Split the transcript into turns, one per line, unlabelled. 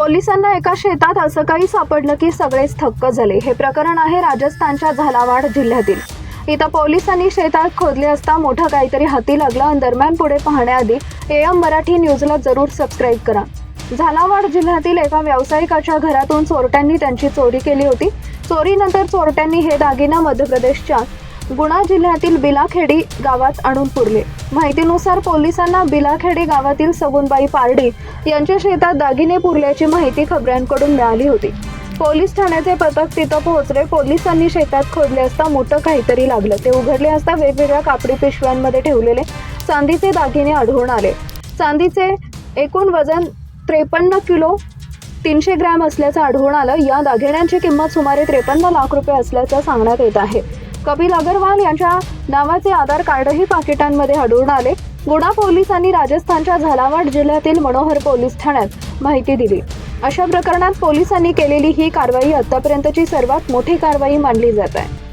पोलिसांना एका शेतात असं काही सापडलं की सगळेच थक्क झाले. हे प्रकरण आहे राजस्थानच्या झालावाड जिल्ह्यातील. इथं पोलिसांनी शेतात खोदले असता मोठं काहीतरी हाती लागलं. आणि दरम्यान पुढे पाहण्याआधी एम मराठी न्यूजला जरूर सबस्क्राईब करा. झालावाड जिल्ह्यातील एका व्यावसायिकाच्या घरातून चोरट्यांनी त्यांची चोरी केली होती. चोरीनंतर चोरट्यांनी हे दागिना मध्य प्रदेशच्या गुणा जिल्ह्यातील बिलाखेडी गावात आणून पुरले. माहितीनुसार पोलिसांना बिलाखेडी गावातील सगुनबाई पारडी यांच्या शेतात दागिने पुरल्याची माहिती खबऱ्यांकडून मिळाली होती. पोलीस ठाण्याचे पथक तिथं पोहोचले. पोलिसांनी शेतात खोदले असता मोठं काहीतरी लागलं. ते उघडले असता वेगवेगळ्या कापडी पिशव्यांमध्ये ठेवलेले. चांदीचे दागिने आढळून आले. चांदीचे एकूण वजन त्रेपन्न किलो तीनशे ग्रॅम असल्याचं आढळून आलं. या दागिन्यांची किंमत सुमारे त्रेपन्न लाख रुपये असल्याचं सांगण्यात येत आहे. कपिल अगरवाल यांच्या नावाचे आधार कार्डही पाकिटांमध्ये आढळून आले. गुणा पोलिसांनी राजस्थानच्या झालावाड जिल्ह्यातील मनोहर पोलीस ठाण्यात माहिती दिली. अशा प्रकरणात पोलिसांनी केलेली ही कारवाई आतापर्यंतची सर्वात मोठी कारवाई मानली जात आहे.